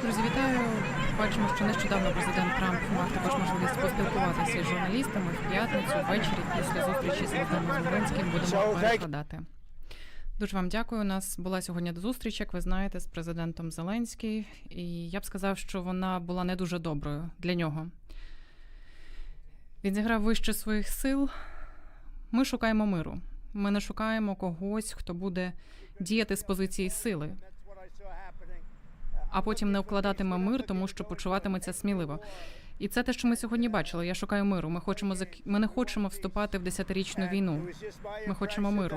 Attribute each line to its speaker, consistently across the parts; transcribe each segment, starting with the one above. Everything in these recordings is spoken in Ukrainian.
Speaker 1: Друзі, вітаю. Бачимо, що нещодавно президент Трамп мав також можливість поспілкуватися з журналістами в п'ятницю ввечері після зустрічі з Володимиром Зеленським. Будемо перекладати. Дуже вам дякую. У нас була сьогодні зустріч, як ви знаєте, з президентом Зеленський, і я б сказав, що вона була не дуже доброю для нього. Він зіграв вище своїх сил. Ми шукаємо миру. Ми не шукаємо когось, хто буде діяти з позиції сили, а потім не вкладатиме мир, тому що почуватиметься сміливо. І це те, що ми сьогодні бачили. Я шукаю миру. Ми хочемо зак- ми не хочемо вступати в десятирічну війну.
Speaker 2: Ми хочемо миру.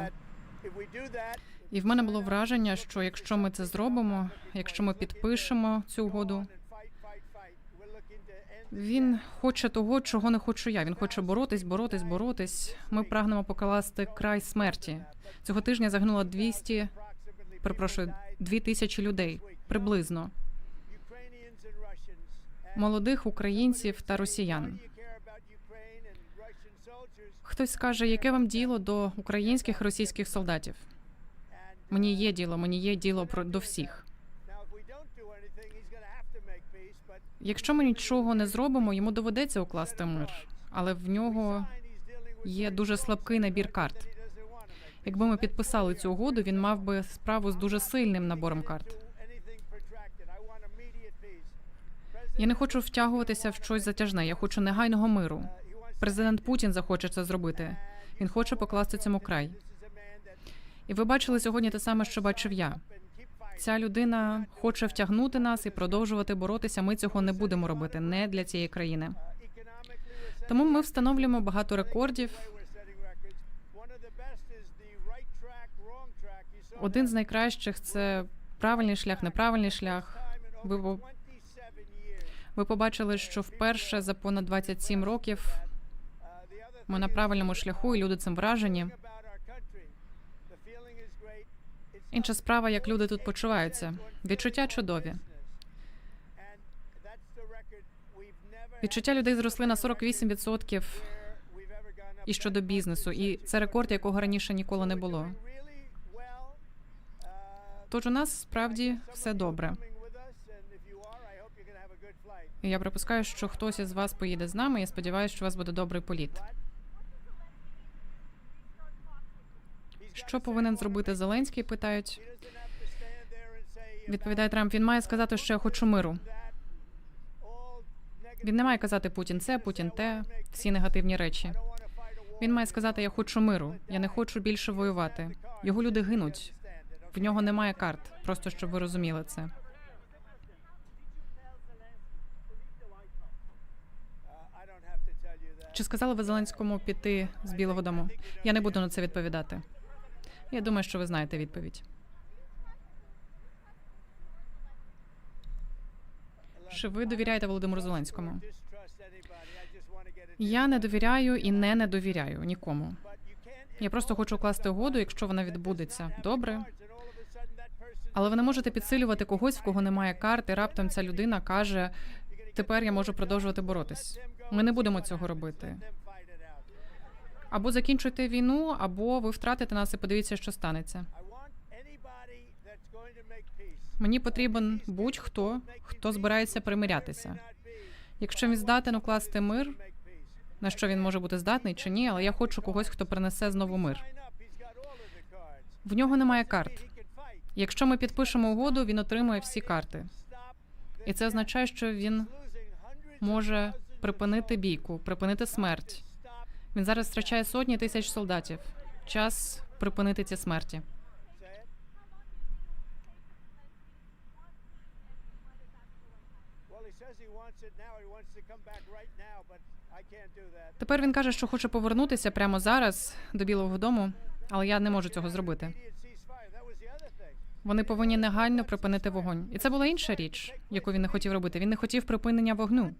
Speaker 1: І в мене було враження, що якщо ми це зробимо, якщо ми підпишемо цю угоду, він хоче того, чого не хочу я. Він хоче боротись, боротись, боротись. Ми прагнемо покласти край смерті. Цього тижня загинуло 200, перепрошую, 2 тисячі людей приблизно молодих українців та росіян. Хтось скаже, яке вам діло до українських російських солдатів? Мені є діло, мені є діло про до всіх. Якщо ми нічого не зробимо, йому доведеться укласти мир, але в нього є дуже слабкий набір карт. Якби ми підписали цю угоду, він мав би справу з дуже сильним набором карт. Я не хочу втягуватися в щось затяжне. Я хочу негайного миру. Президент Путін захоче це зробити. Він хоче покласти цьому край. І ви бачили сьогодні те саме, що бачив я. Ця людина хоче втягнути нас і продовжувати боротися. Ми цього не будемо робити не для цієї країни. Тому ми встановлюємо багато рекордів. Один з найкращих це правильний шлях, неправильний шлях. Ви, ви побачили, що вперше за понад 27 років ми на правильному шляху, і люди цим вражені. Інша справа, як люди тут почуваються. Відчуття чудові. Відчуття людей зросли на 48% і щодо бізнесу, і це рекорд, якого раніше ніколи не було. Тож у нас справді все добре. Я припускаю, що хтось із вас поїде з нами. Я сподіваюся, що у вас буде добрий політ. Що повинен зробити Зеленський? Питають. Відповідає Трамп. Він має сказати, що я хочу миру. Він не має казати Путін це, Путін те, всі негативні речі. Він має сказати: Я хочу миру. Я не хочу більше воювати. Його люди гинуть. В нього немає карт. Просто щоб ви розуміли це. Чи сказали ви Зеленському піти з Білого Дому? Я не буду на це відповідати. Я думаю, що ви знаєте відповідь. Чи ви довіряєте Володимиру Зеленському? Я не довіряю і не не довіряю нікому. Я просто хочу укласти угоду, якщо вона відбудеться. Добре. Але ви не можете підсилювати когось, в кого немає карт, і раптом ця людина каже: тепер я можу продовжувати боротись. Ми не будемо цього робити. Або закінчуйте війну, або ви втратите нас і подивіться, що станеться. Мені потрібен будь-хто, хто збирається примирятися. Якщо він здатен укласти мир, на що він може бути здатний чи ні, але я хочу когось, хто принесе знову мир. В нього немає карт. Якщо ми підпишемо угоду, він отримує всі карти. І це означає, що він може припинити бійку, припинити смерть. Він зараз втрачає сотні тисяч солдатів. Час припинити ці смерті. Тепер він каже, що хоче повернутися прямо зараз до Білого Дому, але я не можу цього зробити. Вони повинні негайно припинити вогонь. І це була інша річ, яку він не хотів робити. Він не хотів припинення вогню.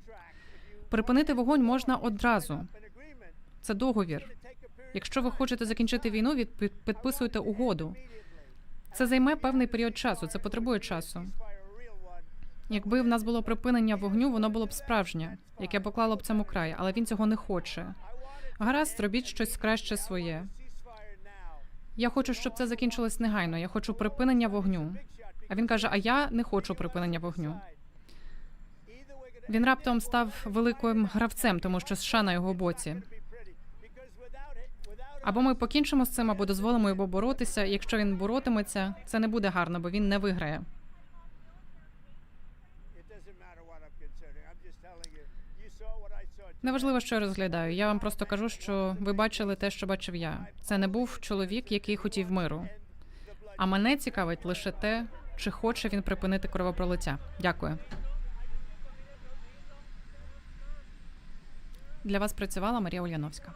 Speaker 1: Припинити вогонь можна одразу. Це договір. Якщо ви хочете закінчити війну, від під- підписуйте угоду. Це займе певний період часу. Це потребує часу. Якби в нас було припинення вогню, воно було б справжнє, яке поклало б цьому край, але він цього не хоче. Гаразд, робіть щось краще своє. Я хочу, щоб це закінчилось негайно. Я хочу припинення вогню. А він каже: А я не хочу припинення вогню. Він раптом став великим гравцем, тому що США на його боці. Або ми покінчимо з цим, або дозволимо йому боротися. Якщо він боротиметься, це не буде гарно, бо він не виграє. Неважливо, що я розглядаю. Я вам просто кажу, що ви бачили те, що бачив я. Це не був чоловік, який хотів миру. А мене цікавить лише те, чи хоче він припинити кровопролиття. Дякую. Для вас працювала Марія Ульяновська.